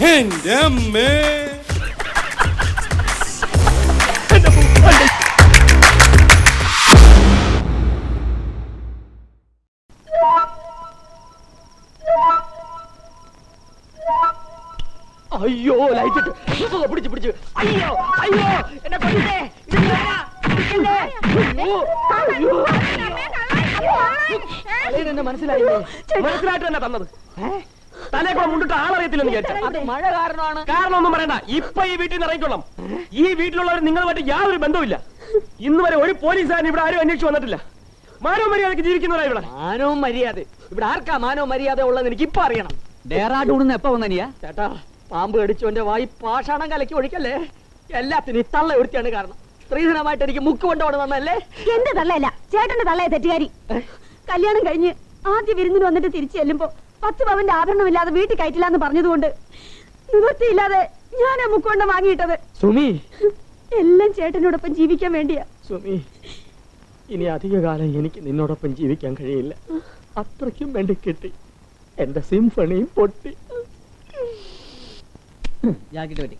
എന്റെ അമ്മേ അയ്യോ ലൈറ്റ് പിടിച്ച് പിടിച്ച്. അയ്യോ അയ്യോ എന്നെ കൊല്ലേ എന്നെ മനസ്സിലായില്ലേ? മനസ്സിലായിട്ട് തന്നെ തന്നത്. ഏഹ് തലേക്കൂടെ മുണ്ടിട്ട് ആളറിയത്തില്ലെന്ന് വിചാരിച്ച. അത് മഴ കാരണമാണ്. കാരണം ഒന്നും പറയണ്ട. ഇപ്പൊ ഈ വീട്ടിൽ നിന്ന് ഇറങ്ങിക്കൊള്ളാം ഈ വീട്ടിലുള്ളവർ നിങ്ങളുമായിട്ട് യാതൊരു ബന്ധവുമില്ല. ഇന്ന് വരെ ഒരു പോലീസുകാരൻ ഇവിടെ ആരും അന്വേഷിച്ചു വന്നിട്ടില്ല. മാനവ മര്യാദയ്ക്ക് ജീവിക്കുന്നവരാ ഇവിടെ. മാനവും മര്യാദ. ഇവിടെ ആർക്കാ മാനവും മര്യാദ ഉള്ളത് എനിക്ക് ഇപ്പൊ അറിയണം. ഡേറാഡൂണിന്ന് എപ്പോ വന്നനിയാ ചേട്ടാ പാമ്പ് കടിച്ചോന്റെ വായി പാഷാണം കലക്കി ഒഴിക്കല്ലേ? എല്ലാത്തിനും ഈ തള്ള ഒരുത്തിയാണ് കാരണം. സ്ത്രീധനമായിട്ട് എനിക്ക് മുക്ക് കൊണ്ടോടെ വന്നല്ലേ എന്റെ തള്ളയല്ല? ചേട്ടന്റെ തള്ളയെ തെറ്റുകാരി. കല്യാണം കഴിഞ്ഞ് ആദ്യ വിരുന്നിന് വന്നിട്ട് തിരിച്ചു ചെല്ലുമ്പോ പത്ത് പവന്റെ ആഭരണമില്ലാതെ വീട്ടിൽ കയറ്റില്ല എന്ന് പറഞ്ഞതുകൊണ്ട് നിവൃത്തിയില്ലാതെ ഞാനാ മുക്കോണ്ട വാങ്ങിയിട്ടത്. സുമി. എല്ലാം ചേട്ടനോടൊപ്പം ജീവിക്കാൻ വേണ്ടിയാ. സുമി ഇനി അധിക കാലം എനിക്ക് നിന്നോടൊപ്പം ജീവിക്കാൻ കഴിയില്ല. അത്രയ്ക്കും വേണ്ടി കിട്ടി. എന്റെ സിംഫണിയും പൊട്ടി. ജാക്കറ്റ് പറ്റി.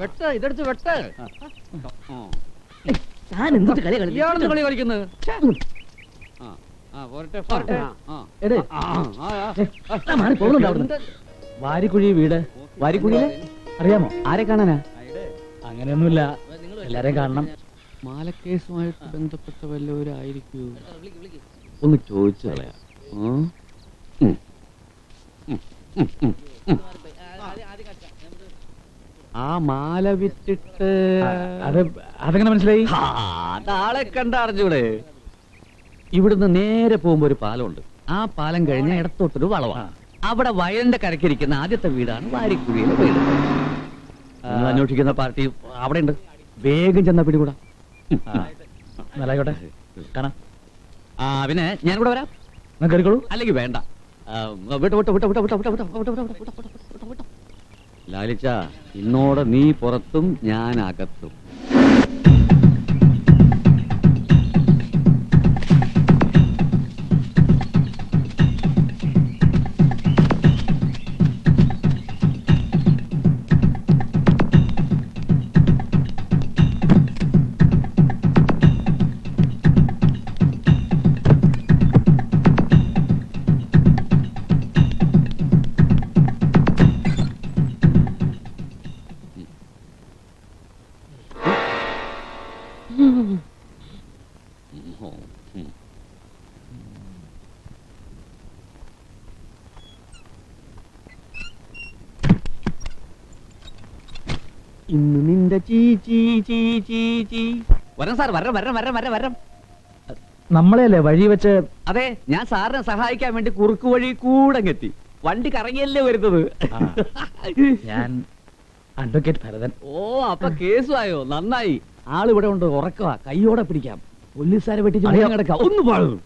വെട്ട ഇതെടുത്ത് വെട്ട്. ഞാൻ എന്തിട്ട് കളി ഇയാളെന്ത് കളി കളിക്കുന്നത്? ആ, ആ, പോരട്ടെ, പോരട്ടെ. ആ. എടേ. ആ, ആ, ആ. മാറി പോകുന്നുണ്ട് അവിടുന്ന്. വാരിക്കുഴി വീട്. വാരിക്കുഴിയിലെ? അറിയാമോ? ആരെ കാണാനാ? അങ്ങനെയൊന്നുമില്ല. എല്ലാരെയും കാണണം. മാലക്കേസുമായിട്ട് ബന്ധപ്പെട്ട വല്ലവരായിരിക്കൂ ഒന്ന് ചോദിച്ചു കളയാ. ആ മാല വിറ്റിട്ട് അത് അതെങ്ങനെ മനസ്സിലായി നാളെ കണ്ട അറിഞ്ഞൂടെ ഇവിടുന്ന് നേരെ പോകുമ്പോ ഒരു പാലമുണ്ട് ആ പാലം കഴിഞ്ഞ ഇടത്തോട്ടൊരു വളവാണ് അവിടെ വയലിന്റെ കരക്കിരിക്കുന്ന ആദ്യത്തെ വീടാണ് വാരിക്കുഴിയിലെ വീട് നിങ്ങൾ അന്വേഷിക്കുന്ന പാർട്ടി അവിടെ ഉണ്ട് വേഗം ചെന്ന പിടികൂടാ നല്ലായിക്കോട്ടെ കാണാം ആ പിന്നെ ഞാൻ കൂടെ വരാം കയറിക്കോളൂ അല്ലെങ്കിൽ വേണ്ട വിട്ടോ വിട്ടോ വിട്ടോ വിട്ടോ വിട്ടോ വിട്ടോ വിട്ടോ വിട്ടോ വിട്ടോ വിട്ടോ വിട്ടോ വിട്ടോ ലാലിച്ച ഇന്നോടെ നീ പുറത്തും ഞാൻ അകത്തും ഇന്ന് നിന്റെ ചീ ചീ ചീ ചീ ചീ. വരാം സാർ വരം വരം വരം വരണം വരണം. നമ്മളെയല്ലേ വഴി വെച്ച് അതെ ഞാൻ സാറിനെ സഹായിക്കാൻ വേണ്ടി കുറുക്ക് വഴി കൂടെ എത്തി വണ്ടി കറങ്ങിയല്ലേ വരുന്നത്? ഞാൻ അഡ്വക്കേറ്റ് ഭരതൻ. ഓ അപ്പൊ കേസുമായോ നന്നായി. ആളിവിടെ ഉണ്ട് ഉറക്കുക കൈയോടെ പിടിക്കാം. പോലീസുകാരെ വെട്ടിച്ച്. മുങ്ങി കിടക്കാം. ഒന്ന് പാടും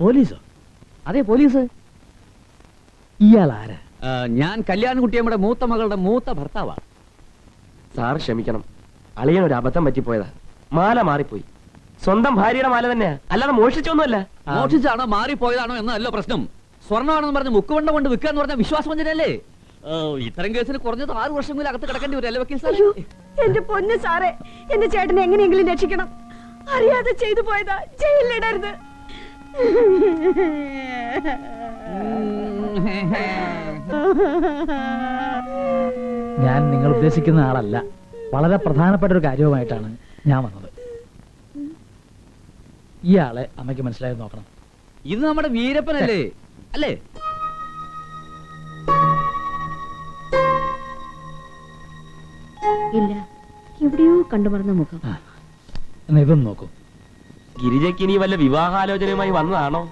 പോലീസോ? അതെ പോലീസ്. ഇയാൾ ആരാ ഞാൻ കല്യാൺകുട്ടിയമ്മയുടെ മൂത്ത മകളുടെ മൂത്ത ഭർത്താവാ. സാർ ക്ഷമിക്കണം. അളിയൻ ഒരു അബദ്ധം പറ്റിപ്പോയതാ. മാല മാറിപ്പോയി. സ്വന്തം ഭാര്യയുടെ മാല തന്നെയാ. അല്ലാതെ മോഷിച്ചൊന്നുമല്ല. മോഷിച്ചാണോ മാറിപ്പോയതാണോ എന്നല്ല പ്രശ്നം. സ്വർണമാണെന്ന് പറഞ്ഞ് മുക്കുവണ്ട കൊണ്ട് വിൽക്കാന്ന് പറഞ്ഞ വിശ്വാസവഞ്ചനല്ലേ വഞ്ചനല്ലേ ഇത്തരം കേസിന് കുറഞ്ഞത് ആറ് വർഷമെങ്കിലും അകത്ത് കിടക്കേണ്ടി വരും അല്ലേ വക്കീൽ സാർ എന്റെ പൊന്ന് സാറേ എന്റെ ചേട്ടനെ എങ്ങനെയെങ്കിലും രക്ഷിക്കണം. അറിയാതെ ചെയ്തു പോയതാ. ജയിലിലിടരുത്. ഞാൻ നിങ്ങൾ ഉദ്ദേശിക്കുന്ന ആളല്ല. വളരെ പ്രധാനപ്പെട്ട ഒരു കാര്യവുമായിട്ടാണ് ഞാൻ വന്നത്. ഈ ആളെ അമ്മയ്ക്ക് മനസ്സിലായി നോക്കണം. ഇത് നമ്മുടെ വീരപ്പനല്ലേ? അല്ലേ? ഇല്ല. എവിടെയോ കണ്ടുമറന്ന മുഖം. എന്നാ ഇതൊന്ന് നോക്കൂ. ഗിരിജയ്ക്ക് ഇനി വല്ല വിവാഹാലോചനയുമായി വന്നതാണോ?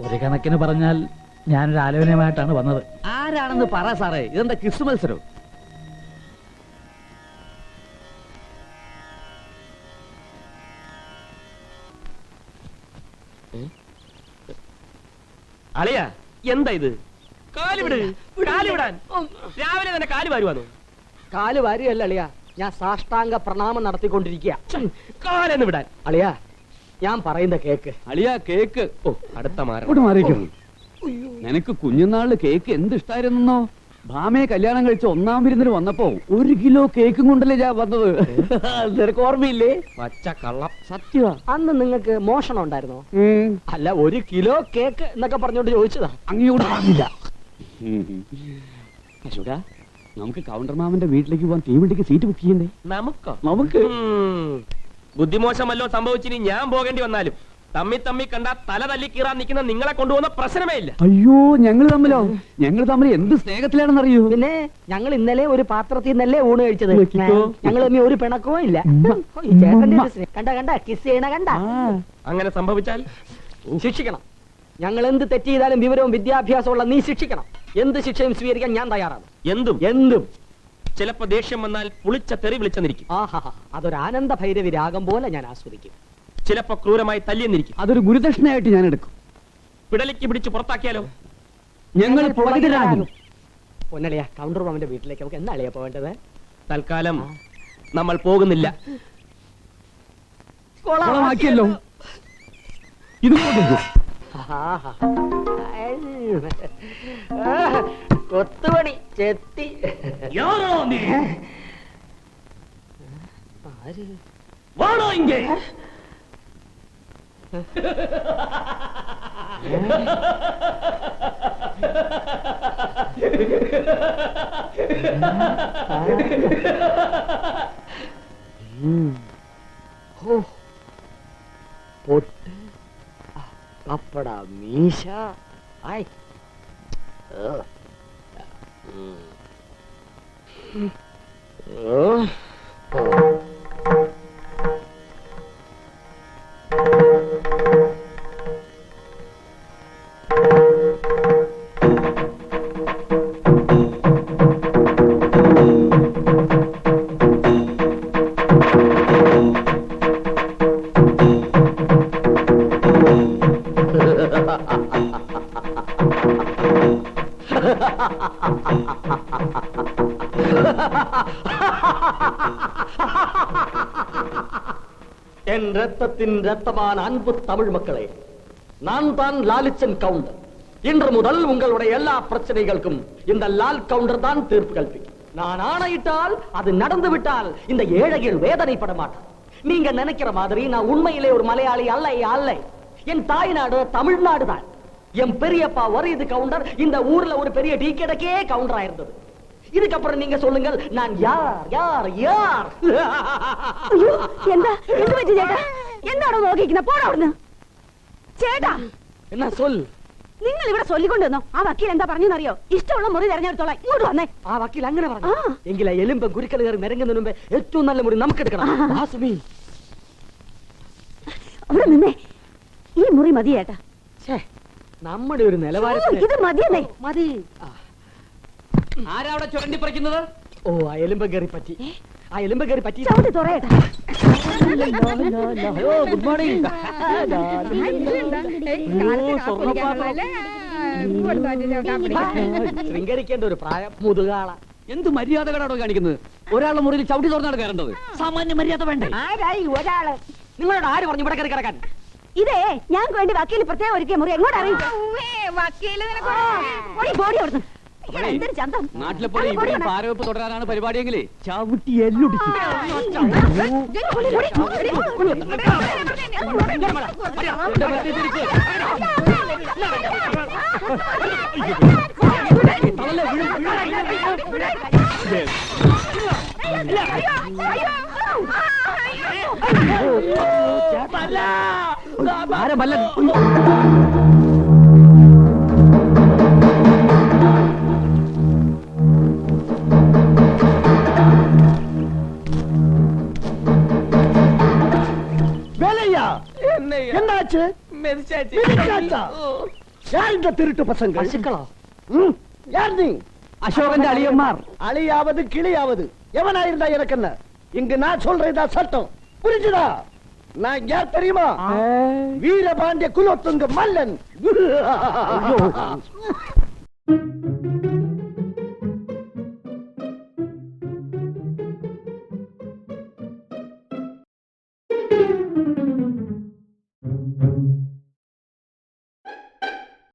ഒരു കണക്കിന് പറഞ്ഞാൽ ഞാനൊരു ആലോചനയുമായിട്ടാണ് വന്നത്. ആരാണെന്ന് പറ സാറേ. ഇതെന്താ ക്രിസ് മത്സരം? അളിയാ എന്താ ഇത്? കാലുവിട് കാലുവിടാൻ. രാവിലെ തന്നെ കാൽ വരുവാന്നു? കാൽ വാരിയല്ല അളിയ. ഞാൻ സാഷ്ടാംഗ പ്രണാമം നടത്തിക്കൊണ്ടിരിക്കുക. കാലെന്ന് വിടാൻ. അളിയ ഞാൻ പറയുന്ന കേക്ക്. അളിയ കേക്ക്. ഓ അടുത്ത മാറി നിനക്ക് കുഞ്ഞുനാളിൽ കേക്ക് എന്ത് ഇഷ്ടായിരുന്നോ ഭാമയെ കല്യാണം കഴിച്ച ഒന്നാം വിരുന്നിന് വന്നപ്പോ ഒരു കിലോ കേക്കും കൊണ്ടല്ലേ ഞാൻ വന്നത്? നിനക്ക് ഓർമ്മയില്ലേ? പച്ച കള്ളം. സത്യമാ. അന്ന് നിങ്ങൾക്ക് മോഷണം ഉണ്ടായിരുന്നോ? അല്ല ഒരു കിലോ കേക്ക് എന്നൊക്കെ പറഞ്ഞോണ്ട് ചോദിച്ചതാ. അങ്ങോട്ട് പറഞ്ഞില്ല. അശോക നമുക്ക് കൗണ്ടർ മാമന്റെ വീട്ടിലേക്ക് പോവാൻ തീവണ്ടിക്ക് സീറ്റ് ബുക്ക് ചെയ്യണ്ടേ? നമുക്കോ. നമുക്ക്. ബുദ്ധിമോശമല്ലോ സംഭവിച്ചിനി ഞാൻ പോകേണ്ടി വന്നാലും. തമ്മി തമ്മി കണ്ട തല തല്ലി കീറാൻ നിൽക്കുന്ന നിങ്ങളെ കൊണ്ടുപോകുന്ന പ്രശ്നമേ ഇല്ല. അയ്യോ ഞങ്ങൾ തമ്മിലോ? ഞങ്ങൾ തമ്മിൽ എന്ത് സ്നേഹത്തിലാണെന്നറിയോ? പിന്നെ ഞങ്ങൾ ഇന്നലെ ഒരു പാത്രത്തിൽ നിന്നല്ലേ ഊണ് കഴിച്ചത്. ഞങ്ങൾ തമ്മിൽ ഒരു പിണക്കവും ഇല്ല. കണ്ട കണ്ട കിസ് ചെയ്യണ കണ്ട. അങ്ങനെ സംഭവിച്ചാൽ ശിക്ഷിക്കണം. ഞങ്ങൾ എന്ത് തെറ്റ് ചെയ്താലും വിവരവും വിദ്യാഭ്യാസമുള്ള നീ ശിക്ഷിക്കണം. എന്ത് ശിക്ഷയും സ്വീകരിക്കാൻ ഞാൻ തയ്യാറാണ്. എന്തും? എന്തും. ചിലപ്പോ ദേഷ്യം വന്നാൽ പുളിച്ച തെറി വിളിച്ചെന്നിരിക്കും. ആഹാ അതൊരു ആനന്ദ ഭൈരവി രാഗം പോലെ ഞാൻ ആസ്വദിക്കും. ചിലപ്പോ ക്രൂരമായി തല്ലിയെന്നിരിക്കും. അതൊരു ഗുരുദക്ഷിണയായിട്ട് ഞാൻ എടുക്കും പിടലിക്ക് പിടിച്ച് പുറത്താക്കിയാലോ? ഞങ്ങൾ പുളകിതരാകും. പൊന്നളിയ കൗണ്ടർ മാമന്റെ വീട്ടിലേക്ക് നമുക്ക് എന്താ അളിയാ പോവേണ്ടത് തൽക്കാലം നമ്മൾ പോകുന്നില്ല. കൊളമാക്കിയല്ലോ ഇത് കൊത്തുപണി ചെത്തി. ആര്? വാണോ ഹോ. പൊട്ട് ആ, പപ്പട മീശ என் ரத்தத்தின் ரத்தமான அன்பு தமிழ் மக்களே நான் தான் லாலிச்சன் கவுண்டர். இன்று முதல் உங்களுடைய எல்லா பிரச்சனைகளுக்கும் இந்த லால் கவுண்டர் தான் தீர்ப்பு கல்பிக்கும் நான் ஆணையிட்டால் அது நடந்து விட்டால் இந்த ஏழைகள் வேதனைப்பட மாட்டார் நீங்க நினைக்கிற மாதிரி நான் உண்மையிலே ஒரு மலையாளி அல்ல அல்ல. என் தாய்நாடு தமிழ்நாடு தான் என் பெரியப்பா ஒரு இது கவுண்டர் இந்த ஊர்ல ஒரு பெரிய டீ கடைக்கே கவுண்டரா இருந்தது இதுக்கப்புறம் நீங்க சொல்லுங்கள் நான் யார் யார் யார் അയ്യോ എന്താ എന്ത് പറ്റി ചേട്ടാ എന്താണോ നോക്കിക്കുന്ന പോടാ അവിടുന്ന് ചേട്ടാ என்ன சொல் നിങ്ങൾ ഇവിടെ ചൊല്ലിക്കൊണ്ടുവന്നോ ആ വക്കീൽ എന്താ പറഞ്ഞെന്നറിയോ ഇഷ്ടമുള്ള മുറി തെരഞ്ഞെടുത്തോളാം ഇങ്ങോട്ട് വന്നേ ആ വക്കീൽ അങ്ങനെ പറഞ്ഞു ആ. എങ്കിലെ എലുമ്പം കുരുക്കൾ കയറി നിരങ്ങുന്നതിന് മുമ്പ് ഏറ്റവും നല്ല മുറി നമുക്ക് എടുക്കണം ആ. വാസുമി അവിടെ നിന്നേ ഈ മുറി മതി ചേട്ടാ ഛേ, നമ്മുടെ ഒരു നിലവാരം നിലവാരത്തിന് ഇത് മതിയെന്നേ. മതി. ആരാ അവിടെ ചുരണ്ടി പറിക്കുന്നത്? ഓ അയലുമ്പ കയറി പറ്റി. അയലുമ്പ കയറി പറ്റി. ചവിട്ടി തുറയേട്ടാ ഓ ഗുഡ് മോർണിംഗ്. ശൃംഗരിക്കേണ്ട ഒരു പ്രായം മുതുകാള. എന്ത് മര്യാദകളാണോ കാണിക്കുന്നത്? ഒരാളുടെ മുറിയിൽ ചവിട്ടി തുറന്നാണ് കയറേണ്ടത്. സാമാന്യ മര്യാദ വേണ്ടേ? ആരായി ഒരാൾ? നിങ്ങളോട് ആര് പറഞ്ഞു ഇവിടെ കയറി കിടക്കാൻ? ഇതേ ഞാൻ വേണ്ടി വക്കീൽ പ്രത്യേകം ഒരുക്കിയ മുറി എങ്ങോട്ട് ഇയാൾ എന്തൊരു ചന്തം നാട്ടിലെ പോലെ ഇവിടെ. പാരവെപ്പ് തുടരാനാണ് പരിപാടിയെങ്കിലേ ചവിട്ടി എല്ലൊടിക്കും ആരെ अरे बल्ला என்னாச்சு? யார் திருட்டு பசங்க? யார் நீ? அசோகன் அழியம்மார் அழியாவது கிளியாவது எவனாயிருந்தா எனக்கு என்ன? இங்கு நான் சொல்றதா சட்டம். புரிஞ்சுதா? நான் யார் தெரியுமா? வீரபாண்டிய குலோத்துங்க மல்லன்.